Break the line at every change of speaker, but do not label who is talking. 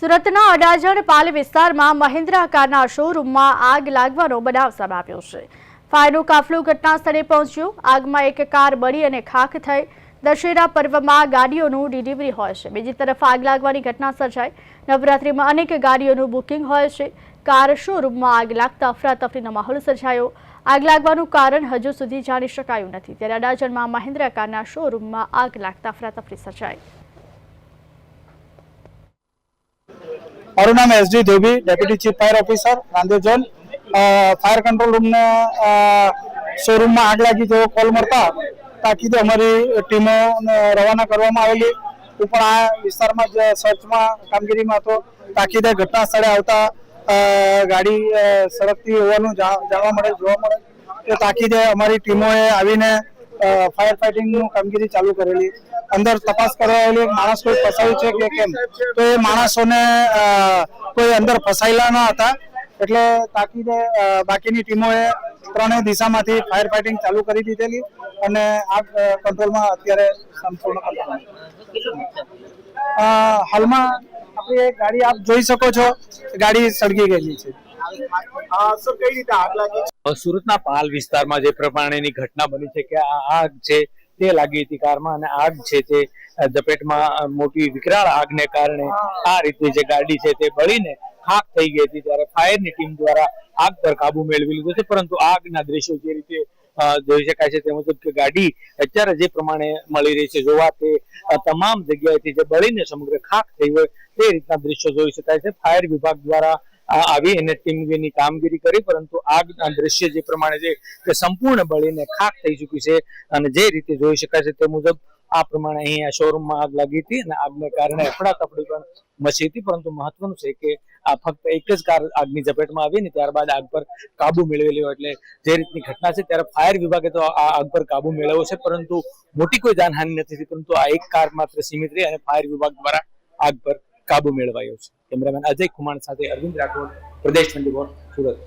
સુરતના અડાજણ પાલ વિસ્તારમાં મહિન્દ્રા કારના શોરૂમમાં આગ લાગવાનો બનાવ સામે આવ્યો છે. ફાયરનું કાફલું ઘટના સ્થળે પહોંચ્યું. આગમાં એક કાર બળી અને ખાખ થઈ. દશેરા પર્વમાં ગાડીઓનું ડિલિવરી હોય છે. બીજી તરફ આગ લાગવાની ઘટના સર્જાઈ. નવરાત્રિમાં અનેક ગાડીઓનું બુકિંગ હોય છે. કાર શોરૂમમાં આગ લાગતા અફરાતફરીનો માહોલ સર્જાયો. આગ લાગવાનું કારણ હજુ સુધી જાણી શકાયું નથી. ત્યારે અડાજણમાં મહિન્દ્રા કારના શોરૂમમાં આગ લાગતા અફરાતફરી સર્જાઈ.
મારું નામ S D Dhobi deputy chief fire officer Rander zone fire control રૂમના શોરૂમમાં આગ લાગી તેવો કોલ મળતા તાકીદે અમારી ટીમો રવાના કરવામાં આવેલી. હું પણ આ વિસ્તારમાં જ સર્ચમાં કામગીરીમાં હતો. તાકીદે ઘટના સ્થળે આવતા ગાડી સળગતી હોવાનું જાણવા મળે, જોવા મળે. તો તાકીદે અમારી ટીમોએ આવીને ફાયર ફાઇટિંગનું કામગીરી ચાલુ કરેલી. અંદર તપાસ કરાવેલી. માણસ કોઈ ફસાયું છે કે કેમ? તો એ માણસોને કોઈ અંદર ફસાયેલા ન હતા. એટલે તાકીદે બાકીની ટીમોએ ત્રણેય દિશામાંથી ફાયર ફાઇટિંગ ચાલુ કરી દીધેલી અને અ, કંટ્રોલમાં અત્યારે સંપૂર્ણ હાલમાં આપણી ગાડી આપ જોઈ શકો છો. ગાડી સળગી ગયેલી છે.
સુરતના પાલ વિસ્તારમાં જે પ્રમાણેની ઘટના બની છે કે આગ છે, તે લાગી હતી કારમાં અને આગ છે તે ઝપેટમાં મોટી વિકરાળ આગને કારણે આ રીતે જે ગાડી છે તે બળીને ખાક થઈ ગઈ હતી ત્યારે ફાયરની ટીમ દ્વારા આગ પર કાબુ મેળવી લીધો છે, પરંતુ આગના દ્રશ્યો જે રીતે જોઈ શકાય છે તે મુજબ કે ગાડી અત્યારે જે પ્રમાણે મળી રહી છે, જોવા તે તમામ જગ્યાએથી જે બળીને સમગ્ર ખાક થઈ હોય તે રીતના દ્રશ્યો જોઈ શકાય છે. ફાયર વિભાગ દ્વારા આવી અને ટીમની કામગીરી કરી, પરંતુ આગના દ્રશ્ય જે પ્રમાણે છે તે સંપૂર્ણ બળીને ખાક થઈ ચૂકી છે અને જે રીતે જોઈ શકાય છે તે મુજબ આ પ્રમાણે અહીંયા શોરૂમમાં આગ લાગી હતી અને આગને કારણે અફડાતફડી પણ મચી હતી, પરંતુ મહત્વનું છે કે આ ફક્ત એક જ કાર આગની ઝપેટમાં આવી ને ત્યારબાદ આગ પર કાબુ મેળવેલો એટલે જે રીતની ઘટના છે, ત્યારે ફાયર વિભાગે તો આ આગ પર કાબુ મેળવ્યો છે, પરંતુ મોટી કોઈ જાનહાનિ નથી પરંતુ આ એક કાર માત્ર સીમિત રહી અને ફાયર વિભાગ દ્વારા આગ પર કાબુ મેળવાયો છે. કેમેરામેન અજય કુમાર સાથે અરવિંદ રાઠોડ પ્રદેશ ટ્વેન્ટી સુરત.